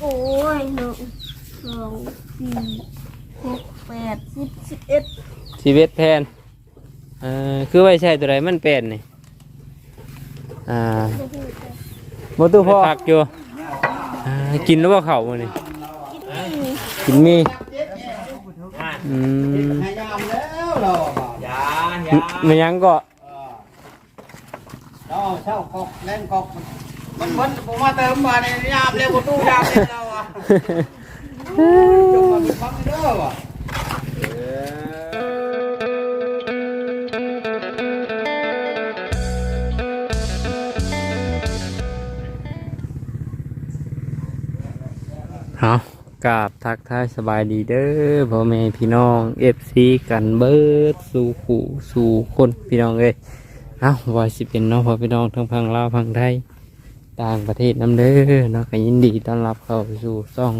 โอ้ยหนึ่งสองสี่หกแปดสิบสิบเอ็ดชีวิตแพนเอ่อคือไว้ใช่ตัวใดมันเป็นนี่อ่าบ่ตู้พ่อพักอยู่อ่ากินแล้วบ่เข้ามื้อนี่กินมีอืมให้ยามแล้วเราอะยามันยังก็เราเช่ากอกแรงกอก มันมันผมมาเติมมาในยามเร็วกว่าตู้ยามเลยเราอะจงมาเป็นพักเด้อว่ะเอากราบทักทายสบายดีเด้อพ่อแม่พี่น้อง FC กันเบิดสู่ผู้สู่คนพี่น้องเอ้ยเอาว่าสิเป็นเน้องพ่อพี่น้องทั้งพังลาวพังไทย ต่างประเทศน้ำเด้อเนาะก็ยินดีต้อนรับเข้าสู่ซ่อง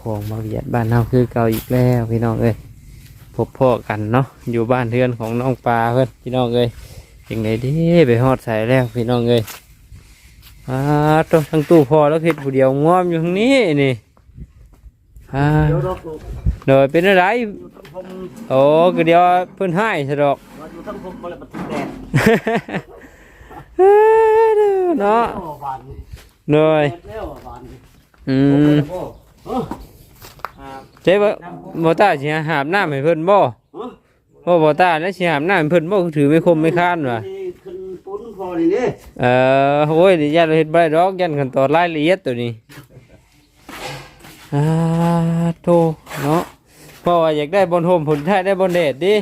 ของมาเวียดบ้านเฮาคือเก่าอีกแล้วพี่น้องเอ้ยพบพ่อกันเนาะอยู่บ้านเทือนของน้องปลาเพื่อนพี่น้องเอ้ยยังไงดีไปฮอดใส่แล้วพี่น้องเอ้ยอ่าตัวทั้งตู้พอแล้วคิดผู้เดียวง่อมอยู่ทางนี้นี่อ่าเดี๋ยวเราปลูกโดยเป็นอะไรผมโอ้ก็เดียวเพิ่นให้สะดอกมาอยู่ทั้งผมมาเลยปฏิแดด เนาะโอ้หวานโดยแดดแล้วหวานอืมโอ้เอออ่าเจ๊บ่บ่ตาสิหาบน้ำให้เพิ่นบ่เออบ่บ่ตาแล้วสิหาบน้ำให้เพิ่นบ่ถือไม่คมไม่ค้านว่ะนี่ขึ้นปุ้นพอนี่นี่เอ่อโอ้ยเดี๋ยวยันเราเฮ็ดบ่ได้ดอกยันขั้นตอนรายละเอียดตัวนี้อ่าโตเนาะ เพราะว่าอยากได้บนโฮมผลท้ายได้บนแดดดิ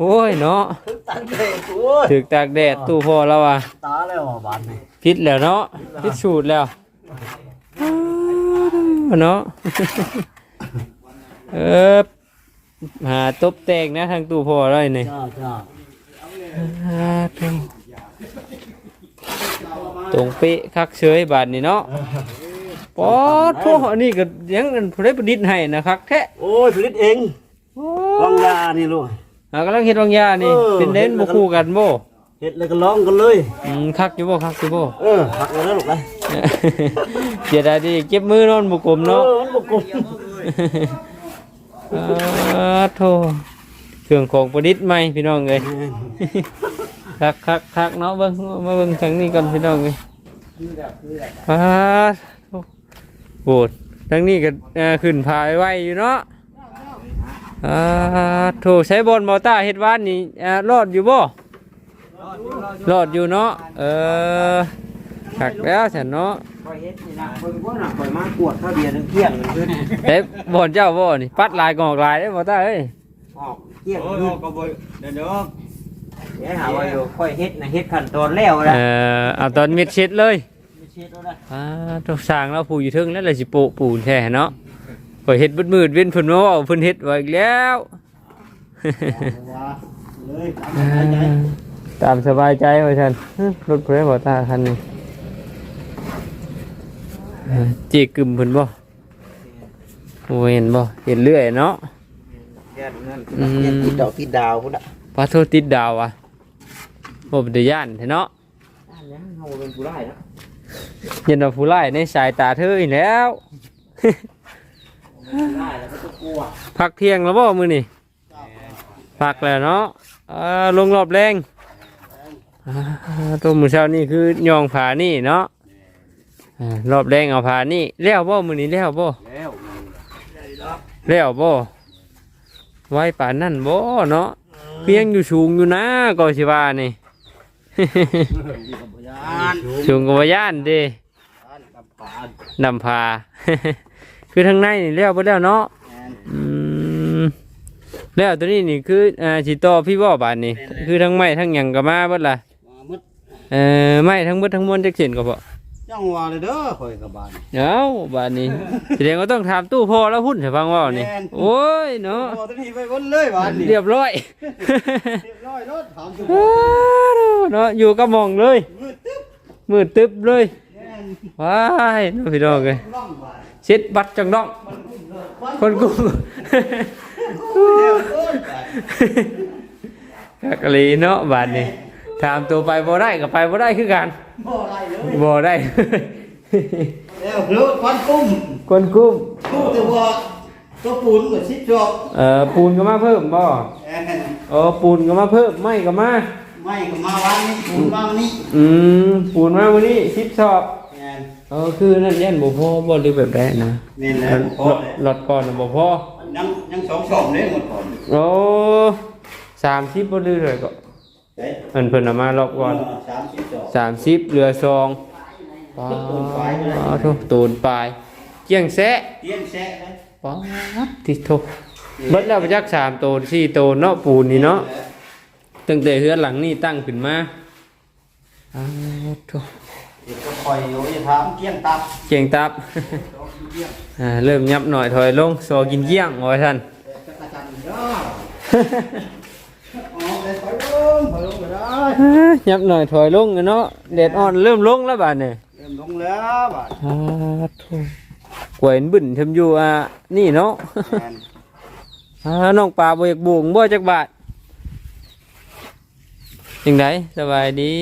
โอ้ยเนาะตั้งใจโอ้ยถึกตากแดดตู้พอแล้วว่ะตาแล้วอะหวานนี่พิษแล้วเนาะพิษสูตรแล้วเนาะเออหาตบแตกนะทางตู้พอเลยนี่จ้าจ้าอ่าตรงตรงเป๊ะคักเชยบาทนี่เนาะ ปอดพวกอันนี้ก็ยังอันผู้ได้ประดิษฐ์ให้นะครับแท้โอ้ยผลิตเองโอ้วางยานี่ลูกอ่ากำลังเฮ็ดบางอยางนี่เออเป็นเล่นบ่คู่กันบ่เห็ดแล้วก็ร้องกันเลยอืมคักอยู่บ่คักอยู่บ่เออหักเลยนะลูกนะเสียดายดิเก็บมือนอนบ่กลมเอเนาะอมันบกบอาโทเครื่องของประดิษฐ์ใหม่พี่น้องเลยคักคักคักเนาะเบิ้งมาเบิ้งทางนี้ก่อนพี่น้องเลยอา โถ่โบดทางนี้ก็เอ่อขึ้นพายไว้อยู่เนาะอาโถใช้บอลมอต้าเฮ็ดวานนี่อ่ารอดอยู่บ่รอดอยู่เนาะเออคักแล้วฉันเนาะคอยเฮ็ดนี่นะเบิ่งว่าน่ะคอยมากวดข้าวเบียร์ทั้งเที่ยงเลยขึ้นเอ๊ะบอลเจ้าบ่นี่ปัดลายกองลายได้อมอต้าเอ้ยออกเที่ยงโอ้ยขึ้นก็บ่เดี๋ยวเดี๋ยวเดี๋ยวหาว่าอยู่คอยเฮ็ดนะเฮ็ดขั้นตอนแล้วเอนะอเอาตอนมิดชิดเลย ไม่เช็ดแล้วนะอ่าต้องสร้างแล้วปูอยู่เทึงแล้วเลยสิโปะปูนแท้เนาะข่อยเฮ็ดมืดมืดๆเว้นเพิ่นมาเว้าเพิ่นเฮ็ดไว้อีกแล้วว่าเลยตามสบายใจตามสบายใจว่าซั่นฮึรถเพิ่นบ่ตาคันนี้เออเจกึมเพิ่นบ่โอ้เห็นบ่เห็นเรื่อยเนาะแค่นั้นอืมเนี่ยติดดอกติดดาวพุ่นน่ะปลาโทษติดดาวอะบ่เป็นตาย่านแท้เนาะ อันนี้เฮาเป็นผู้ร้ายนะ เห็นว่าผู้ร้ายในสายตาเธออีกแล้วผู้ร้ายแล้วก็ต้องกลัวพักเที่ยงแล้วบ่มื้อนี้พักแล้วเนาะลงรอบแรงตัวมือเช้านี่คือยองผานี่เนาะรอบแรงเอาผานี่แล้วบ่มื้อนี้แล้วบ่แล้วบ่ไว้ป่านนั่นบ่เนาะเพียงอยู่สูงอยู่นะก็สิว่านี่ สูงกว่าย่านเด้กับปานนำพา คือทางในนี่แล้วบ่แล้วเนาะแม่นอืมแล้วตัวนี้นี่คืออ่าสิต่อพี่บ่บาดนี่คือทั้งไม้ทั้งหยังก็มาเบิดล่ะมามึดเอ่อไม้ทั้งเบิดทั้งมวลจักเส้นก็ บ่จังว่าเลยเด้อข่อยกับบาน เอ้าบาดนี้ แสดงว่าต้องถามตู้พ่อแล้วพุ่นให้ฟังเว่านี่แม่น โอ้ยเนาะโอ้ตัวนี้ไปบนเลยบานนี่เรียบร้อย เรียบร้อยรถถามจุอ้าวเนาะอยู่กับหมองเลย มืดตึ๊บมืดตึ๊บเลยแม่นว้ายน้องพี่น้องเอ้ยร่องบานเช็ดบัตรจังน้องคนกูเดียวโอ้ยบาน กักะลีเนาะบาดนี้ ถามตัวไปบ่ได้ก็ไปบ่ได้คือกันบ่ได้เลยบ่ได้แล้วเลือควันกุ้มคนกุ้มกุ้มแต่ว่าตัวปูนกับชิดจอบเอ่อปูนก็มาเพิ่มบ่เอ้ยเออปูนก็มาเพิ่มไม้ก็มาไม่ก็มาวันนี้ปูนมาวันนี้อืมปูนมาวันนี้สิบชอบแม่นเออคือนั่นยันบ่พอบ่หรือแบบใดนะแม่นแล้วพอเลยหลอดก่อนน่ะบ่พอยังยังสองสองเลยหมดก่อนโอ้สามสิบบ่หรือเลยก็เอ้ย เพิ่นเพิ่นเอามารอบก่อนสามสิบสองสามสิบเหลือซองป้าตูนปลายไปเลยอ๋อโทตูนปลายเจียงแซะเตียนแซะเลยป้าติโทเบิดแล้วไปจักสามโตนสี่โตนเนาะปูนนี่เนาะตั้งแต่เฮือนหลังนี่ตั้งขึ้นมาอ้าวโทเดี๋ยวก็คอยอยู่จะถามเกี้ยงตับเจียงตับเกี้ยงอ่าเริ่มยับหน่อยถอยลงโซกินเกี้ยงว่าท่าน อยลงคอยลงก็ได้ยับหน่อยถอยลงเนาะแดดอ่อนเริ่มลงแล้วบาดเนี่ยเริ่มลงแล้วบาดอ้าวโทกวยบึ้นทำอยู่อะนี่เนาะแม่นอ่าน้องปลาบ่อยากบวงบ่จักบาทยังไงสบายดี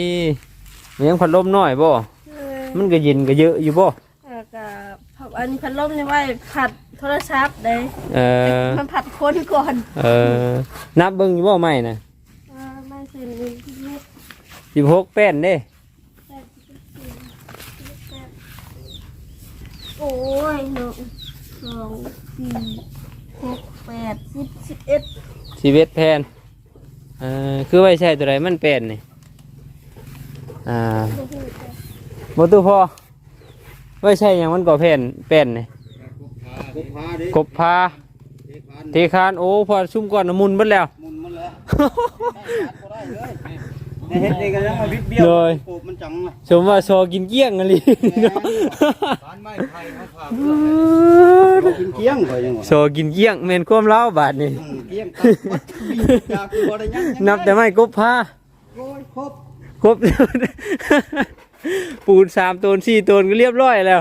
มันยังพัดลมน้อยบ่เออมันก็เย็นก็เยอะอยู่บ่ แล้วก็ผับอันพัดลมนี่ไว้ผัดโทรศัพท์ได้เออมันผัดคนก่อน เออนับเบิ่งอยู่บ่ไม่น่ะอ่า ไม่ใช่หนึ่งเม็ด16แป้นเด้แปดสิบสี่สิบแปดโอ้ยหนึ่งสองสี่หกแปดสิบสิบเอ็ด11แผ่นเออคือไว้ใช้ตัวใดมันแป้นนี่อ่าโอ้โหบ่ตู้พอไว้ใช้หยังมันก็แผ่นแป้นนี่กบพาดิกบพาเทคานเทคานโอ้พอซุ่มก่อนน้ำมุนเบิดแล้ว มุนมันแล้ว ได้การบ่ได้เลยในเฮ็ดเองก็ยังมาบิดเบี้ยวเลยปลูกมันจังเลยสมว่าโซกินเกี้ยงอะไรเนาะบ้านไม้ไผ่เขาพาเรากินเกี้ยงก็ยังว่าโซกินเกี้ยงแม่นความเล่าบาดนี่ อืมเกี้ยงตับวัดบีบจากคือบ่ได้ยังยังนับแต่ไม่กบพาโอ้ยครบครบปูนสามตนสี่ตนก็เรียบร้อยแล้ว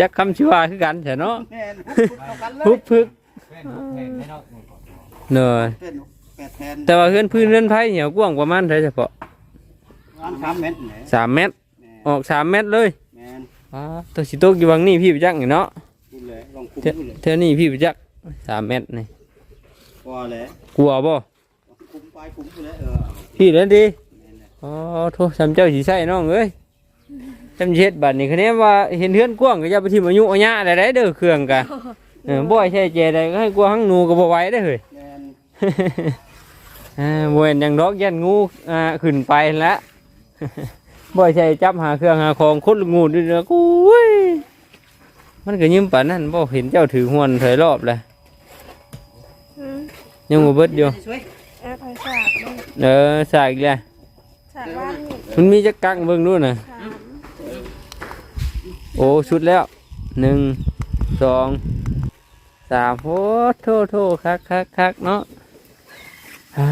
จักคำชิวาคือกันใช่เนาะแม่นเอากันเลยพุกพึกเนอะเป็นแปด แผ่นแต่ว่าเพื่อนพื้นเรือนไผ่เหี่ยวกว้างประมาณเท่าเฉพาะอันสามเม็ดแหมสามเมตรแม่ออกสามเมตรเลยแม่นอ้าตัวสิโตกอยู่วังนี่พี่ไปจักนี่เนาะพูดเลยลองคุมเท่าพูดเลยเท่านี้พี่ไปจักสามเมตรนี่พอแล้วกลัวบ่คุมไปคุมไปเลยเออพี่เล่นดีแม่นเลยอ๋อโทษจำเจ้าสีใส่น้องเอ้ยจำเช็ดบัดนี้คะแนนว่าเห็นเฮือนกว้างก็อย่าไปทิมอายุอาญะได้ได้เด้อเครื่องกะเออบ่อยใช่เจได้ก็ให้กลัวหังหนูก็บ่ไหวได้อเฮ้ย แม่นอ่าบ่เห็นหยังดอกยันงูอ่าขึ้นไปแล้วบ่อยใช่จับหาเครื่องหาของคุดงูด้วยนะกูยมันก็ยิ้มปานนั้นบ่เห็นเจ้าถือหวนถอยรอบเลยอืมยังบ่เบิดอยู่แอปไอศาสตร์เลยเออสากอีกแล้วศาสตร์บ้านนี่มันมีจักกักเบิ่งดูน่ะสามโอ้ชุดแล้วหนึ่งสองสามโอ้โทษโทษคักคักคักเนาะ อ่า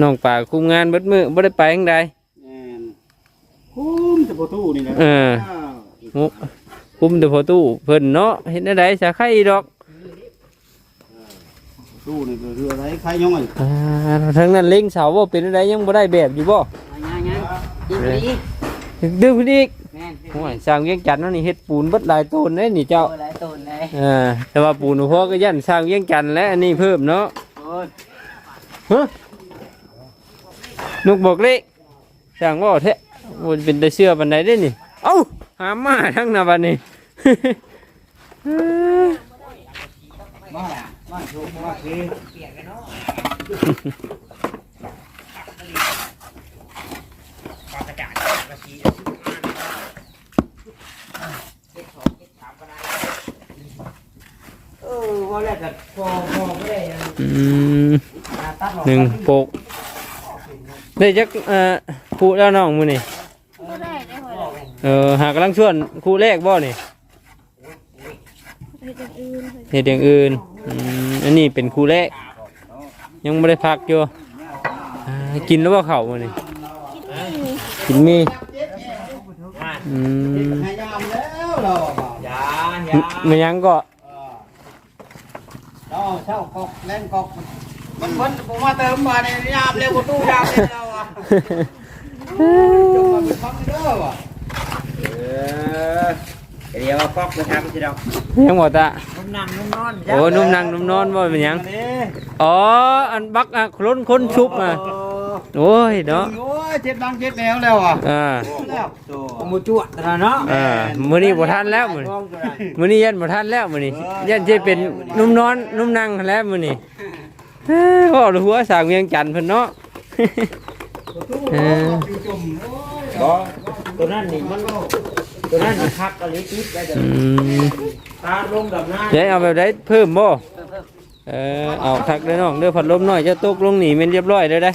น้องป่าคุมงานเบิดมือบ่ได้ไปยังใดแม่นคุมจะประตูนี่นะเอออ้าวงกคุมแต่พอตู้เพิ่นเนาะเห็นได้สาไข่ดอกตู้นี่ก็คืออะไรใครย่องอะอ่าทั้งนั้นเล็งเสาว่าเป็นอะไรยังบ่ได้แบบอยู่บ่ ยังยังอีกอีกดึงขึ้นอีกแม่นโอ้ยสร้างเวียงจันทน์เนาะนี่เฮ็ดปูนเบิดหลายต้นเด้นี่เจ้าหลายต้นเลยเอ่าแต่ว่าปูนพอก็ยันสร้างเวียงจันทน์และอันนี้เพิ่มเนาะ โอ้ย ฮะนุกบอกเลขสั่งว่าแท้มันเป็นได้เชื่อบันไดได้นี่ เอ้าหามาทั้งนาบันนี้มามาโชว์มาคือเออว่าแล้วก็พอพอไม่ได้ยังอืมตัดออก หนึ่งโปกได้จักเอ่อครูแล้วน้องมือนี่ก็ได้ได้หอยเออหากำลังชวนครูแรกบ่นี่เฮ็ดอย่างอื่นเหตุอย่างอื่นอืมอันนี้เป็นครูแรก ยังไม่ได้พักอยู่อ่ากินแล้วว่าเข่าวมือนี่กินนี่กินมีอืมพยายามแล้วเราอะยาอยามันยังก็เราเช่ากอกแรงกอก มันมันผมมาเติมมาในยามเร็วกว่าตู้ยามเลยเราอะจงมาเป็นฟังเด้อว่ะเออเดี๋ยวเอาคอกมาทำสิดอกยังบ่ตานุ่มนั่งนุ่มนอนโอ้นุ่มนั่งนุ่มนอนบ่เป็นหยังอ๋ออันบักอะคนคนชุบอะโอ้ยเนาะโอ้ยเจ็บดังเจ็บแนวแล้วอะอ่าแล้วเอามือจั่วนะเนาะอ่ามื้อนี้บ่ทันแล้วมื้อนี้มื้อนี้ยันบ่ทันแล้วมื้อนี้ยันสิเป็นนุ่มนอนนุ่มนั่งแล้วมื้อนี้เอ้อ ว่าหัวสร้างเวียงจันทน์เพิ่นเนาะเออจุ่มโอ้ยบ่ตัวนั้นนี่มันตัวนั้นมันคักอะไรติดไว้เดี๋ยวอืมตาลงกับหน้ายายเอาแบบใดเพิ่มบ่เออเอาทักเด้อน้องเด้อพัดลมน้อยจะตกลงนี่แม่นเรียบร้อยเด้อได้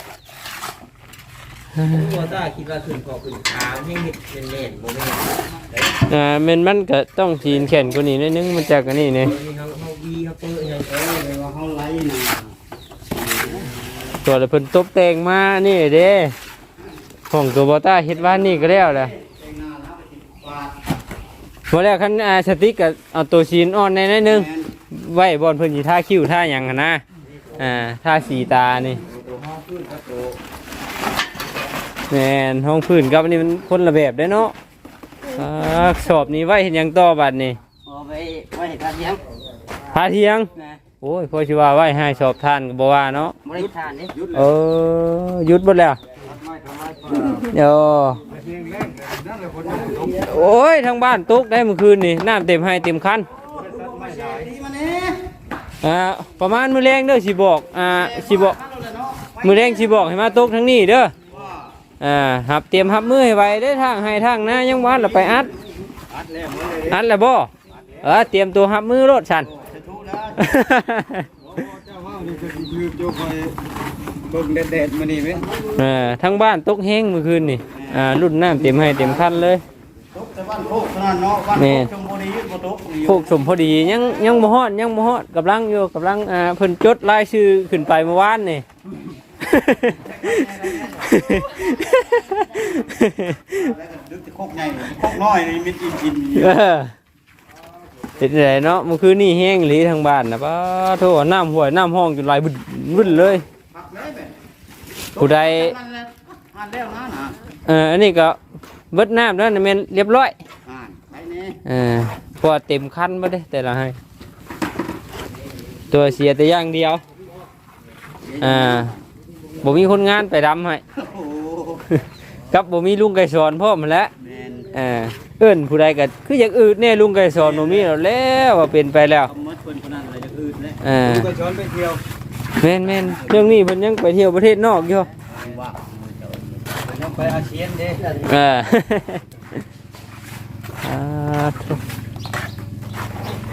ตัวตาคิดว่าขึ้นคอขึ้นขาให้เห็ดเป็นเล่นโมเมนต์อ่าแม่นมันก็ต้องทีนแขนกว่านี้นิดนึงมันจากอันนี้นี่นี่เขาเขาวีเขาเปิดให้เออเดี๋ยวว่าเขาไล่นะ ตัวละเพิ่นตบแต่งมานี่เด้ของตัวบอต้าเฮ็ดว่านี่ก็แล้วแหละแต่งหน้าแล้วไปติดปากพอแล้วคันอาสติ๊กก็เอาตัวซีนอ่อนในนิดนึงแมนไว้บอนเพิ่นสิท่าคิ้วท่าหยังหันนะอ่าท่าสีตานี่แม่นห้องพื้นกับอันนี้มันคนละแบบเด้เนาะอ่าสอบนี้ไว้เฮ็ดหยังต่อบัดนี่เอาไปไว้ให้ทาเลี้ยงพาเทียงนะ โอ้ยพอสิว่าไว้ให้สอบทานก็บ่ว่าเนาะบริทานนี่ยุดเอแล้วอหยุดเบ่แล้วตัดไม้ทำไม้ปลาเดี๋ยวเพียงแรงนั่นแหละคนจะตกโอ้ยทางบ้านตกได้เมื่อคืนนี่น้ำเต็มให้เต็มคันตัดไม้ได้ดีมาเนี่ยอ่าประมาณมื้อแรงเด้อสิบอกอ่าสิบอกมื้อแรงสิบอกให้มาตกทางนี้เด้ออ่าหับเตรียมหับมือให้ไว้ได้อทางให้ทางหน้ายังวานเราไปอัดอัดแล้วหมดเลยอัดแล้วบ่เออเตรียมตัวหับมือรถฉันจะทุแล้วโอ้ เจ้าว่านี่คือคือโยกไปเบิ่งแดดๆมานี่ไหมเออทางบ้านตกแห้งเมื่อคืนนี่อ่ารุ่นน้ำเต็มให้เต็มคันเลยตกแต่บ้านโคกเท่านั้นเนาะบ้านแม่โคกชมบุรีบ่ตกอยู่พวกสมพอดียังยังบ่ฮอดยังบ่ฮอดกำลังอยู่กำลังอ่าเพิ่นจดรายชื่อขึ้นไปเมื่อวานนี่แล้วก็ดึกแต่โคกใหญ่โคกน้อยนี่มิดกินกินอยู่ เออเป็นไรเนาะมื่อคืนนี่แห้งหลีทางบ้านนะป้าโทษน้ำห้วยน้ำห้องจนไหลบึ้นบึ้นเลยพักเลยแม่ผู้ใดเอออันนี้ก็เบิดน้ำแล้วนะแม่นเรียบร้อยเออพราะว่าเต็มคันบ่ได้แต่ละให้ตัวเสียแต่อย่างเดียวอ่าบ่มีคนงานไปดำให้กับบ่มีลุงไก่สอนพ่อมนแล้ว เออเอิ้นผู้ใดก็คืออยากอืดแน่ลุงไก่สอนบ่มีแล้วแล้วว่าเป็นไปแล้วเอาหมดเพิ่นคนนั้นอะไรจะอื่นเลยเออไปช้อนไปเที่ยวแม่นแม่นเรื่องนี้เพิ่นยังไปเที่ยวประเทศนอกอยู่ว่าต้องไปอาเซียนเด้เอออ่าทุ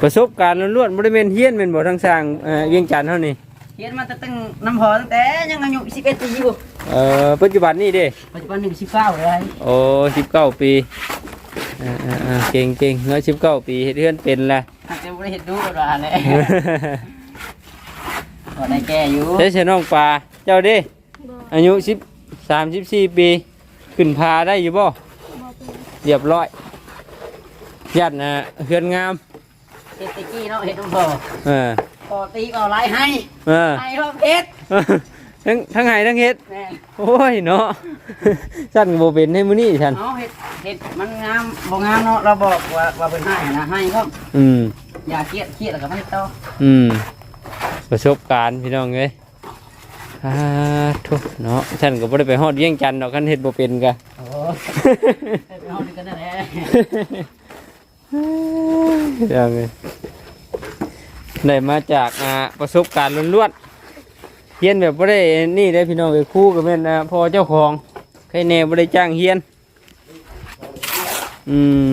ประสบการณ์ล้วนๆบ่ได้แม่นเฮียนแม่นบ่ทางสร้างเอ่อเวียงจันทน์เฮานี่เขียนมาตั้งน้ำหอตั้งแต่ยังอายุ11ปีอยู่ เอ่อปัจจุบันนี่เด้ปัจจุบันหนึ่งสิบเก้าเลยโอ้19ปีอ่าๆๆเก่งๆเนาะ19ปีเฮ็ดเฮือนเป็นแล้วอาจจะไม่ได้เห็นดูกันว่าเลยก็ได้แก่อยู่เด้เชน้องปลาเจ้าเด้อายุ10 34ปี ขึ้นพาได้อยู่บ่บอกเป็นเรียบร้อยยัดนะเฮือนงามเฮ็ดตะกี้เนาะเฮ็ดน้ำพอเออพอตีก็เอาไล่ให้เออให้พ่อเฮ็ด ทั้งทั้งไห้ทั้งเฮ็ดแม่โอ้ยเนาะฉันโบเป็นให้มื้อนี้ฉันเอาเฮ็ดเฮ็ดมันงามบ่งามเนาะเราบอกว่าว่าเป็นให้นะให้ครับอืมอย่าเครียดเครียดแล้วก็ไม่ต่ออืมประสบการณ์พี่น้องเอ้ยอ่าทุกเนาะฉันก็บ่ได้ไปฮอดเวียงจันทน์ดอกคันเฮ็ดบ่เป็นกะ โอ้ไปเอาดีกันนั่นแหละพี่น้องเอ้ยได้มาจากอ่าประสบการณ์ล้วนๆ เฮียนแบบบ่ได้นี่ได้พี่น้องเอ้ยครูก็แม่นอ่าพ่อเจ้าของใครแน่บ่ได้จ้างเฮียน อืม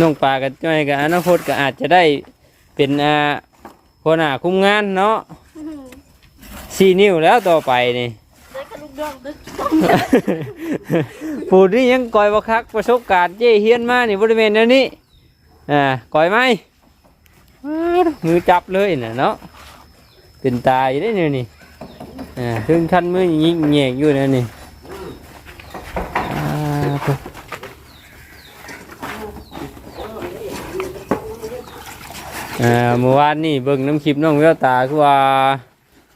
น้องปลากับจ้อยกับอนาคตก็อาจจะได้เป็นอ่าหัวหน้าคุมงานเนาะสี่นิ้วแล้วต่อไปนี่ได้กระลูกดอกดึกผู้ที่ยังก่อยบ่คักประสบการณ์เจ้เฮียนมานี่บริเวณนี้อ่าก่อยไหมมือจับเลยน่ะเนาะ เป็นตาอยู่ได้เนี่ยนี่อ่าถึงขั้นมือยิงแยงอยู่นะนี่อ่าอ่าเมื่อวานนี่เบิ่งน้ำคลิปน้องแววตาคือว่า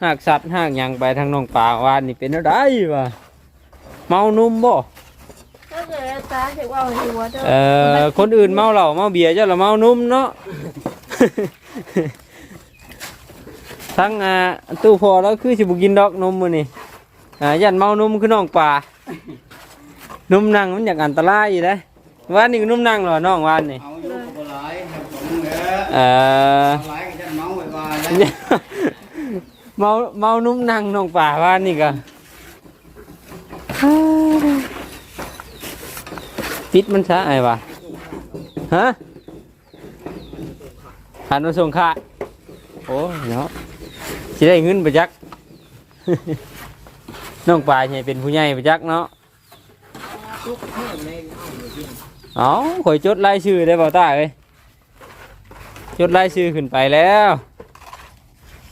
หากสัตว์หากหยังไปทางน้องป่าวานนี่เป็นอะไรวะเมานุ่มบ่ถ้าเกิดตาจะว่าหัวเด้อเอ่อคนอื่นเมาเหล้าเมาเบียร์เจ้าละเมานุ่มเนาะ ทั้งอ่าตู้พอแล้วคือสิบุกินดอกนมมื้อนี่อ่ายันเมานมคือน้องป่านมนั่งมันอยากอันตรายอยู่เด้ว่านนี่ก็นมนั่งเหรอน้องวานนี่เอาอยู่กับบ่หลายครับผมเด้อเอ่อหลายก็จะเมาไว้ว่าแล้วเมาเมานุ่มนั่งน้องป่าว่านนี่ก็ปิดมันช้าไอ้วะฮะหันมาส่งค่าโอ้ยเนาะ สิได้เงินไปจัก น้องป่าใหญ่เป็นผู้ใหญ่ไปจักเนาะเอาข่อยจดรายชื่อได้เปล่าตาเอ้ยจดรายชื่อขึ้นไปแล้ว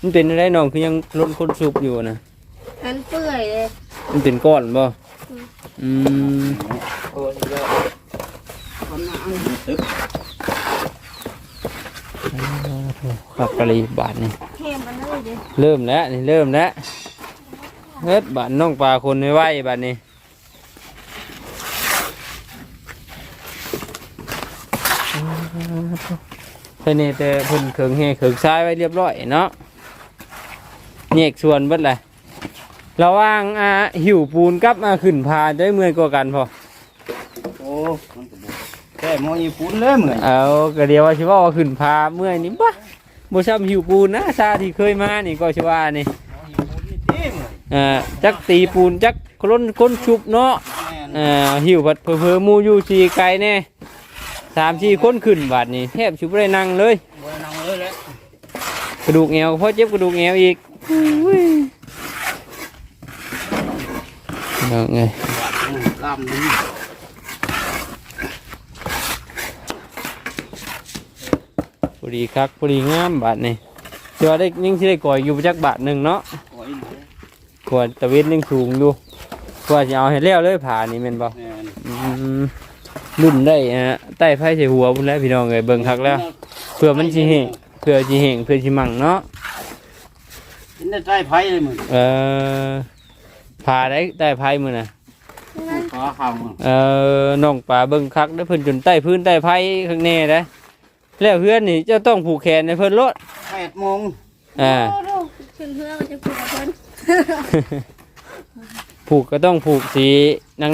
มันเป็นอะไรน้องคือยังล้นคนสูบอยู่นะอันเปื่อยเลยมันเป็นก้อนบ่อืมโอ้ยเด้อคนน่ะอันตึก ขับกะลีบาทนี่แห้มันเลยเด้อเริ่มแล้วนี่เริ่มแล้วเฮ็ดบาทน้องปลาคนไม่ไหวบาทนี้เพิ่นนี่แต่เพิ่นเขิงแห่เขิงซ้ายไว้เรียบร้อยเนาะแยกส่วนเบิดเลยระหว่างอ่าหิวปูนกับมาขึ้นพาได้เมื่อยกว่ากันพอโอ้มันก็บ่แค่หมอญี่ปุ่นเลยเหมือนเอาก็เดียวว่าชิว่าว่าขึ้นพาเมื่อยนี่ปะ บ่ช้ำหิวปูนนะซาที่เคยมานี่ก็ชิว่านี่หมอญี่ปุ่นนี่ที่เหมือนอ่าจักตีปูนจักคนคนชุบเนาะแม่นอ่าหิวผัดเพอเพอๆหมูอยู่ชีไก่แน่สามชีคนขึ้นบาดนี่แทบชุบได้นั่งเลยบ่ได้นั่งเลยแหละกระดูกแอวเพราะเจ็บกระดูกแอวอีกอุ้ยเอาไงลำนี้ อดีคักพอดีงามบาดนี่เดี๋ยวได้ยังสิได้ก่อยอยู่จักบาทหนึ่งเนาะโอ้ยหนูกว่าตะเวนยังสูงอยู่กว่าจะเอาให้แล้วเลยผ่านี่แม่นบ่แม่นอืมรุ่นได้ฮะใต้ไผ่ใส่หัวพุ่นแล้วพี่น้องเอ้ยเบิ่งคักแล้วเพื่อมันสิเฮงเพื่อสิเฮงเพื่อสิมั่งเนาะเห็นได้ใต้ไผ่เลยมึงเอ่อผ่าได้ใต้ไผ่มื้อน่ะขอข้าวมึงเอ่อน้องป่าเบิ่งคักได้อเพิ่นจนใต้พื้นใต้ไผ่ข้างแน่เด้อ แล้วเพื่อนนี่เจะต้องผูกแขนให้เพิ่นรถแปดโมงอ่า โอ้โหขึ้นเพื่อนก็จะคุยกับเพิ่นผูกก็ต้องผูกสี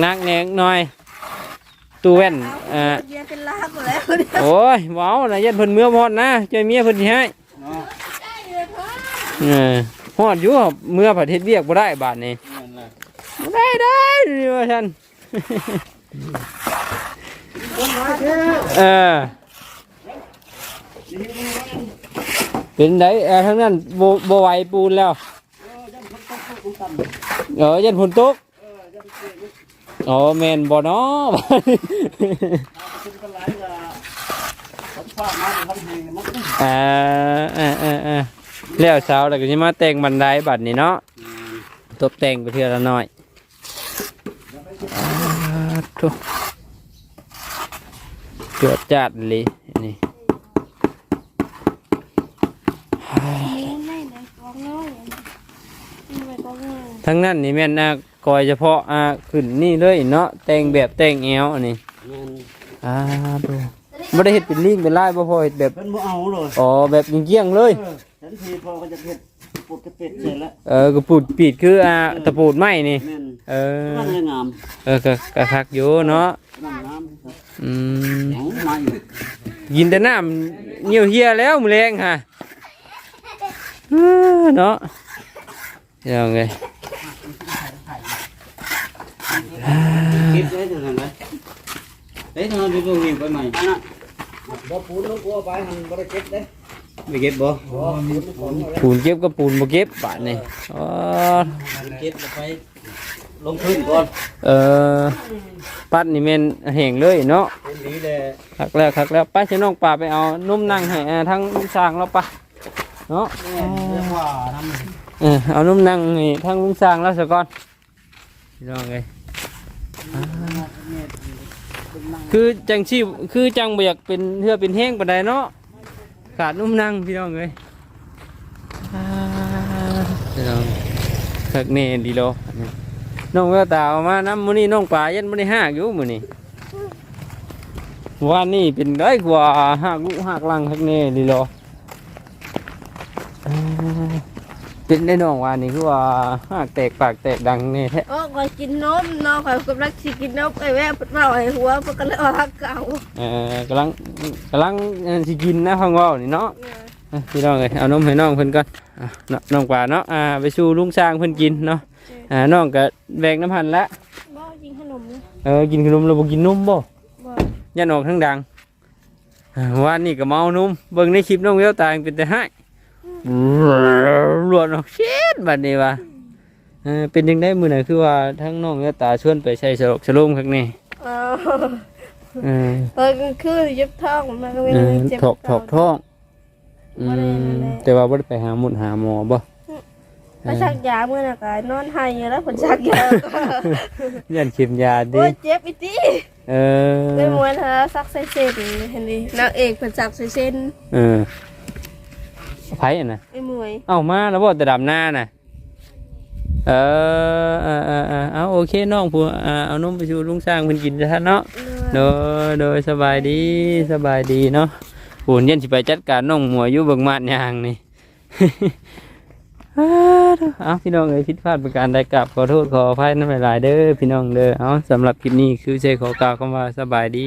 นักๆแน่หน่อยตู้แว่นเอาอ่าเบียร์เป็นลากหมดแล้วเนี่ยโอ้ยเว้าวนะยันเพิ่นเมื่อพอดนะเจอเมียเพิ่นสิให้เนาะได้เลยพ่อเออฮอดอยู่ครับเมื่อประเทศเวียกบ่ได้บาทนี้แม่นเลยบ่ได้ได้นี่ว่าฉันเออ เป็นไดเออทั้งนั้นโบ่บ่ไหวปูนแล้ว เออยันฝนตกอ๋อแมนบ่เนาะอ่าอ่าอ่าอ่าแล้วเช้าแล้วก็สิมาแต่งบันไดบัดนี้เนาะตบแต่งไปเทื่อละหน้อยอ่าทุจวดจัดเลยนี่ไม่ได้กองน้อยนี่ไม่กองน้อย ทั้งนั้นนี่แม่นนะกอยเฉพาะอ่าขึ้นนี่เลยเนาะแต่งแบบแต่งแอวอันนี้แม่นอ่าดูไม่ได้เห็ดเป็นลิงเป็นลายบ่พอเห็ดแบบเพิ่นบ่เอาเลยอ๋อแบบเกี้ยงๆเลยเออฉันทีพอก็จะเผ็ดปุดกระเป็ดเสร็จแล้วเออกระปูดปีดคืออ่าตะปูดไม้นี่แม่นเออมันเลยงามเออก็กระคักอยู่เนาะน้ำน้ำครับอืมหอมมาอยู่ยินแต่น้ำเหี่ยวเหียแล้วมือแรงฮะเออเนาะยังไง คิดไว้เท่านั้นเลยเฮ้ยทำไมไปดูหิวไปใหม่นะบ่ปูนลูกบัวไปหันบ่ได้เก็บเด้ไม่เก็บบ่บ่มีผลปูนเก็บก็ปูนบ่เก็บบาทนี่อ๋อเก็บไปลงพื้นก่อนเออปัดนี่แม่นแห้งเลยเนาะเป็นดีเลยคักแล้วคักแล้วไป้าจะน้องป่าไปเอานุ่มนั่งให้อ่าทั้งลุงสร้างแล้วปะเนาะเรียกว่าทำเออเอานุ่มนั่งให้ทั้งลุงสร้างแล้วซะก่อนพี่น้องไงอ่า คือจังชีคือจังบ่อยากเป็นเพื่อเป็นแห้งปานใดเนาะขาดนุ่มนั่งพี่น้องเอ้ยพี่น้องคักแน่ดีโลน้องแววตาเอามาน้ำมื้อนี้น้องปลายันบ่ได้หากอยู่มื้อนี้ว่านี่เป็นได้กว่าหากลูกหากลังคักแน่ลีรอ เอ้ยเป็นได้น้องว่านี่คือว่าหากแตกปากแตกดังแน่แท้โอ้คอยกินนมน้องคอยกำลังสิกินนมไอ้แม่เพิ่นเล่าให้หัวเพิ่นก็เลยเอาหักเก่าเออกำลังกำลังเอ่อสิกินนะฟังเว่านี่เนาะอะพี่น้องเลยเอานมให้น้องเพิ่นก่อนอะเนาะน้องป่าเนาะอ่าไปสู่ลุงช้างเพิ่นกินเนาะอ่าน้องก็แบกน้ำพันละบ่กินขนมนะเออกินขนมแล้วบ่กินนมบ่บ่ยันออกทั้งดังอ่าวันนี้ก็เมานมเบิ่งในคลิปน้องเววตายังเป็นแต่ให้ รวดออกเช็ดบัดนี้ว่าเออเป็นยังได้มื้อน่ะคือว่าทั้งน้องเววตาชวนไปใช้สลกสลมข้างในเออเออเออกลางคืนเจ็บท้องมันก็ไม่เอได้อเจ็บถอกถอกท้องอืบ่ได้มนั่นแหละแต่ว่าบ่ได้ไปหาหมุดหาหมอบ่ไปชักยาเมื่อน่ะก็นอนให้อยู่แล้วเพิ่นชักยายันเข็มยาดิโอ้ยเจ็บอีติเออเป็นมวยเธอซักใส่เส้นเห็นดินางเอกเพิ่นซักใส่เส้นเออ ไผอะนะไอ้มวยเอ้ามาแล้วบ่แต่ดำหน้าน่ะเออเออเออเออเอาโอเคน้องผู้อ่าเอานมไปชูลุงสร้างเพิ่นกินซะเนาะโดยโดยสบายดีสบายดีเนาะปูนเย็นสิไปจัดการน้องหมัวอยู่เบิ่งมาดยางนี่อ้าวเด้อเอาพี่น้องเอ้ยผิดพลาดประการใดกลับขอโทษขออภัยนั่นหลายๆเด้อพี่น้องเด้อเอาสำหรับคลิปนี้คือใช้ขอกล่าวคำว่าสบายดี